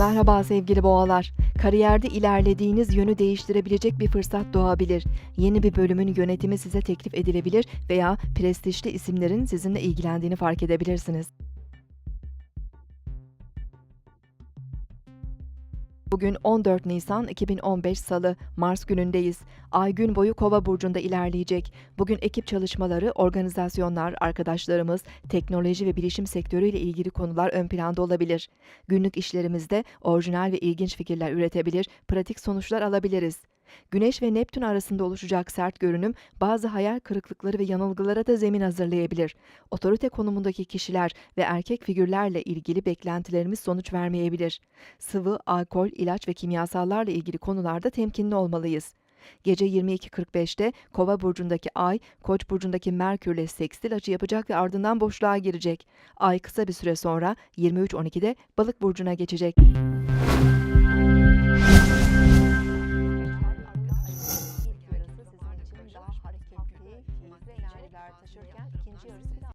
Merhaba sevgili boğalar. Kariyerde ilerlediğiniz yönü değiştirebilecek bir fırsat doğabilir. Yeni bir bölümün yönetimi size teklif edilebilir veya prestijli isimlerin sizinle ilgilendiğini fark edebilirsiniz. Bugün 14 Nisan 2015 Salı, Mars günündeyiz. Ay gün boyu Kova burcunda ilerleyecek. Bugün ekip çalışmaları, organizasyonlar, arkadaşlarımız, teknoloji ve bilişim sektörüyle ilgili konular ön planda olabilir. Günlük işlerimizde orijinal ve ilginç fikirler üretebilir, pratik sonuçlar alabiliriz. Güneş ve Neptün arasında oluşacak sert görünüm bazı hayal kırıklıkları ve yanılgılara da zemin hazırlayabilir. Otorite konumundaki kişiler ve erkek figürlerle ilgili beklentilerimiz sonuç vermeyebilir. Sıvı, alkol, ilaç ve kimyasallarla ilgili konularda temkinli olmalıyız. Gece 22.45'te Kova burcundaki Ay, Koç burcundaki Merkürle sekstil açı yapacak ve ardından boşluğa girecek. Ay kısa bir süre sonra 23.12'de Balık burcuna geçecek. İlk enerjiler taşırken ikinci yarısı biraz